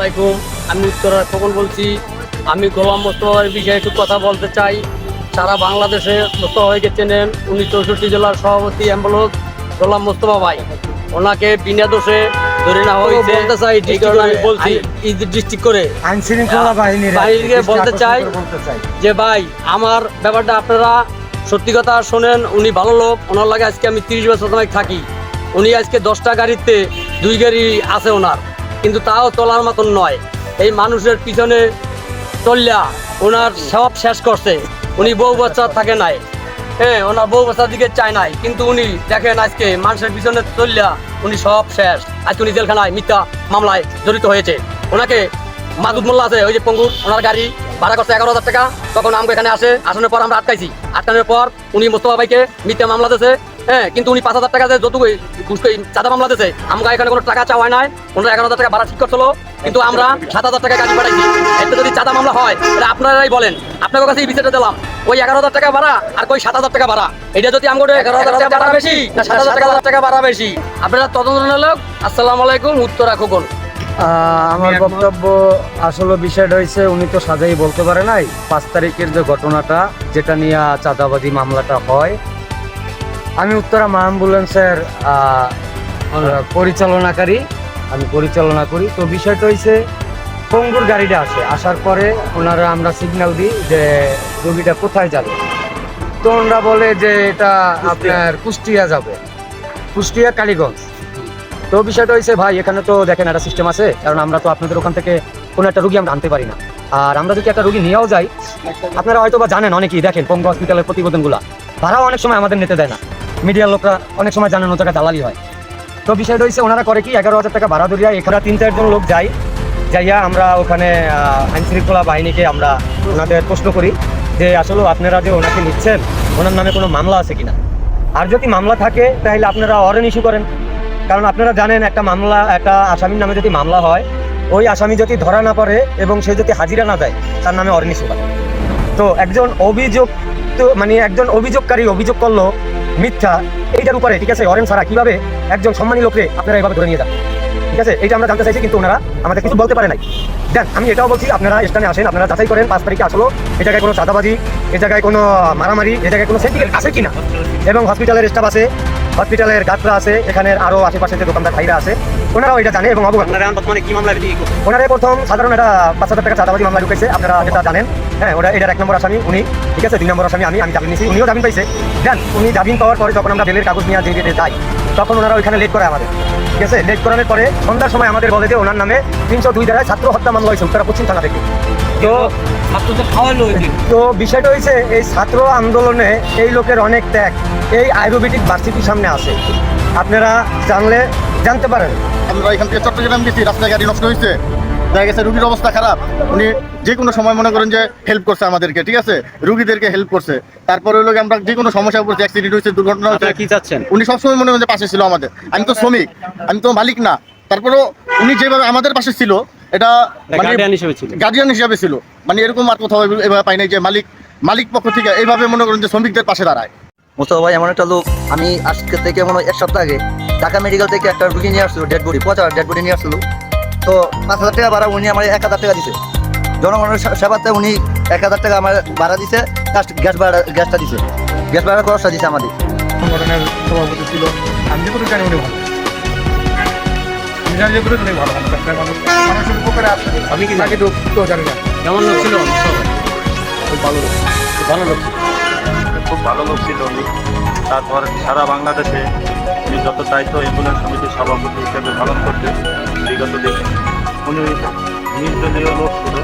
আলাইকুম। আমি উত্তরা খোকন বলছি আমি গোলাম মোস্তফার বিষয়ে একটু কথা বলতে চাই। সারা বাংলাদেশে মোস্তফা ভাইকে চেনেন উনি চৌষট্টি জেলার সভাপতি অ্যাম্বুলেন্স গোলাম মোস্তফা ভাই। ওনাকে বিনা দোষে ধরে না হয়েছে। বলতে চাই আমি বলছি ডিস্ট্রিক্ট করে আইন শৃঙ্খলা বাহিনীর বাহিনীকে বলতে চাই বলতে চাই। যে ভাই আমার ব্যাপারটা আপনারা সত্যি কথা শোনেন উনি ভালো লোক ওনার লাগে আজকে আমি তিরিশ বছর সময় থাকি। উনি আজকে দশটা গাড়িতে দুই গাড়ি আছে ওনার। কিন্তু তাও চলার মতন নয়। এই মানুষের পিছনে চললা ওনার সব শেষ করছে। উনি বউ বাচ্চা থাকে নাই। হ্যাঁ ওনার বউ বাচ্চার দিকে চায় নাই। কিন্তু উনি দেখেন আজকে মানুষের পিছনে চললা উনি সব শেষ। আজকে উনি জেলখানায় মিথ্যা মামলায় জড়িত হয়েছে। ওনাকে মাদুদ মোল্লা আছে, ওই যে পঙ্গুর ওনার গাড়ি ভাড়া করছে এগারো হাজার টাকা। তখন আমাকে এখানে আসে, আসানোর পর আমরা আটকাইছি। আটকানোর পর উনি মোস্তফা ভাইকে মিথ্যা মামলা দিয়েছে। হ্যাঁ কিন্তু উনি পাঁচ হাজার টাকা চাঁদা মামলা আমরা এখানে কোনো টাকা চাওয়া নাই। ওনারা এগারো টাকা ভাড়া ঠিক করছিল, কিন্তু আমরা সাত হাজার টাকা গাড়ি পাঠাইছি যদি চাঁদা মামলা হয় আপনারাই বলেন। আপনার কাছে এই দিলাম। ওই এগারো হাজার টাকা ভাড়া আর কই সাত হাজার টাকা ভাড়া। এটা যদি এগারো হাজার টাকা ভাড়া বেশি, না সাত হাজার টাকা টাকা ভাড়া বেশি। আপনারা তদন্ত লোক আসসালামু আলাইকুম, উত্তরা খোকন। আমার বক্তব্য আসলে বিষয়টা হয়েছে উনি তো সাজাই বলতে পারে নাই, পাঁচ তারিখের যে ঘটনাটা, যেটা নিয়ে চাঁদাবাজি মামলাটা হয় আমি উত্তরা মা অ্যাম্বুলেন্সের পরিচালনাকারী। আমি পরিচালনা করি। তো বিষয়টা হয়েছে পঙ্গুর গাড়িটা আসে। আসার পরে ওনারা আমরা সিগন্যাল দিই যে রোগীটা কোথায় যাবে। তো ওনারা বলে যে এটা আপনার কুষ্টিয়া যাবে। কুষ্টিয়া কালীগঞ্জ। তো বিষয়টা হয়েছে ভাই এখানে তো দেখেন একটা সিস্টেম আছে। কারণ আমরা তো আপনাদের ওখান থেকে কোনো একটা রুগী আমরা আনতে পারি না। আর আমরা যদি একটা রুগী নিয়েও যাই আপনারা হয়তো বা জানেন অনেকেই। দেখেন পঙ্গু হসপিটালের প্রতিবেদনগুলো। ভাড়াও অনেক সময় আমাদের নিতে দেয় না। মিডিয়ার লোকরা অনেক সময় জানেন ও জায়গায় দালালি হয়। তো বিষয়টা হচ্ছে ওনারা করে কি, এগারো হাজার টাকা ভাড়া ধরিয়া এখানে তিন চারজন লোক যাই যাইয়া আমরা ওখানে আইন শৃঙ্খলা বাহিনীকে আমরা ওনাদের প্রশ্ন করি যে, আসলে আপনারা যে ওনাকে নিচ্ছেন, ওনার নামে কোনো মামলা আছে কিনা? আর যদি মামলা থাকে, তাহলে আপনারা অরেন ইস্যু করেন। কারণ আপনারা জানেন, একটা মামলা, একটা আসামির নামে যদি মামলা হয়, ওই আসামি যদি ধরা না পড়ে এবং সে যদি হাজিরা না দেয়, তার নামে অরেন ইস্যু করে তো একজন অভিযোগ তো মানে একজন অভিযোগকারী অভিযোগ করল মিথ্যা, এইটার উপরে, ঠিক আছে? অরেন সারা, কীভাবে একজন সম্মানী লোককে আপনারা এভাবে ধরে নিয়ে যান? ঠিক আছে? এটা আমরা জানতে চাইছি, কিন্তু ওনারা আমাদের কিছু বলতে পারে নাই। দেন আমি এটাও বলছি, আপনারা স্থানে আসেন, আপনারা যাচাই করেন, পাঁচ তারিখে আসলো, এ জায়গায় কোনো চাঁদাবাজি, এ জায়গায় কোনো মারামারি, এ জায়গায় কোনো সেন্টিকেট আছে কিনা? এবং হসপিটালের স্টাফ আছে হসপিটালের গাছরা আছে এখানের আরও আশেপাশে যে দোকানদার ভাইরা আছে ওনারাও এটা জানে এবং অবগত। ওনারে প্রথম সাধারণ একটা পাঁচ হাজার টাকা চাঁদাবাজি মামলা ঢুকেছে আপনারা যেটা জানেন। হ্যাঁ ওরা এটার এক নম্বর আসামি উনি ঠিক আছে? দুই নম্বর আসামি আমি আমি জামিন নিয়েছি উনিও জামিন পাইছে। দেন উনি জামিন পাওয়ার পরে যখন আমরা বেলের কাগজ নিয়ে যে যাই তখন ওনারা ওইখানে লেট করে আমাদের ঠিক আছে? লেট করানোর পরে সন্ধ্যার সময় আমাদের বলে যে ওনার নামে তিনশো দুই জায়গায় ছাত্র হত্যা মামলা হয়েছে উত্তরা পশ্চিম থানা থেকে। তো তো বিষয়টা হয়েছে এই ছাত্র আন্দোলনে এই লোকের অনেক ত্যাগ এই আয়ুর্বেদিক ভার্সিটির সামনে আছে। আপনারা জানলে জানতে পারেন। আমরা এখান থেকে চট্টগ্রাম গেছি রাস্তায় গাড়ি নষ্ট হয়েছে দেখা গেছে রুগীর অবস্থা খারাপ। উনি যে কোনো সময় মনে করেন যে হেল্প করছে আমাদেরকে ঠিক আছে? রুগীদেরকে হেল্প করছে। তারপরে হলো আমরা যে কোনো সমস্যা পড়ছে অ্যাক্সিডেন্ট হয়েছে দুর্ঘটনা হয়েছে কি চাচ্ছেন? উনি সবসময় মনে করেন যে পাশে ছিল আমাদের। আমি তো শ্রমিক আমি তো মালিক না। তারপরেও উনি যেভাবে আমাদের পাশে ছিল এটা মানে গার্ডিয়ান হিসেবে ছিল। গার্ডিয়ান হিসাবে ছিল। মানে এরকম আর কোথাও এভাবে পাই নাই যে মালিক মালিক পক্ষ থেকে এইভাবে মনে করেন যে শ্রমিকদের পাশে দাঁড়ায়। মোস্তফা ভাই এমন একটা লোক আমি আজকে থেকে মনে হয় এক সপ্তাহ আগে ঢাকা মেডিকেল থেকে একটা রুগী নিয়ে আসছিল ডেড বডি পচা ডেড বডি নিয়ে আসছিল। তো পাঁচ হাজার টাকা ভাড়া উনি আমার এক হাজার টাকা দিছে। জনগণের সেবাতে উনি এক হাজার টাকা আমার ভাড়া দিছে জাস্ট গ্যাস ভাড়া গ্যাসটা দিছে। গ্যাস ভাড়া খরচটা দিছে আমাদের। সংগঠনের সভাপতি ছিল। আমি যে কোনো জানি উনি ভালো আমি জানি যে কোনো ভালো মানুষ একটা মানুষ মানুষের উপকারে আসে। আমি কি তাকে তো জানি না। কেমন লোক ছিল? খুব ভালো লোক। ভালো লোক খুব ভালো লোক ছিল উনি। তারপর সারা বাংলাদেশে উনি যত দায়িত্ব অ্যাম্বুলেন্স সমিতির সভাপতি হিসেবে পালন করতে বিগত দিনে। উনি নির্দলীয় লোক ছিল।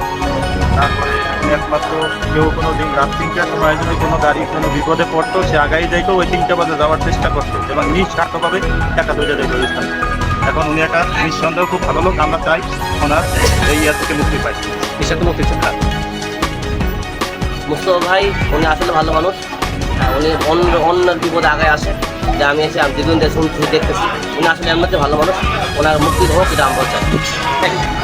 তারপরে উনি একমাত্র কেউ কোনো দিন রাত তিনটার সময় যদি কোনো গাড়ি কোনো বিপদে পড়তো সে আগাই যাইতো ওই তিনটা বাজে যাওয়ার চেষ্টা করতো। এবং নিঃস্বার্থভাবে টাকা তুলে স্থানে। এখন উনি একটা নিঃসন্দেহ খুব ভালো লোক, আমরা চাই ওনার এই ইয়ার থেকে মুক্তি পাই। নিঃসন্দেহ মুক্তি চান। মুস্তফা ভাই, উনি আসলে ভালো মানুষ। উনি অন্য অন্য বিপদে আগায় আসে। যে আমি এসে আমি দেখুন শুনছি দেখতেছি। উনি আসলে এমনিতে ভালো মানুষ। ওনার মুক্তি হোক, এটা আমরা চাই।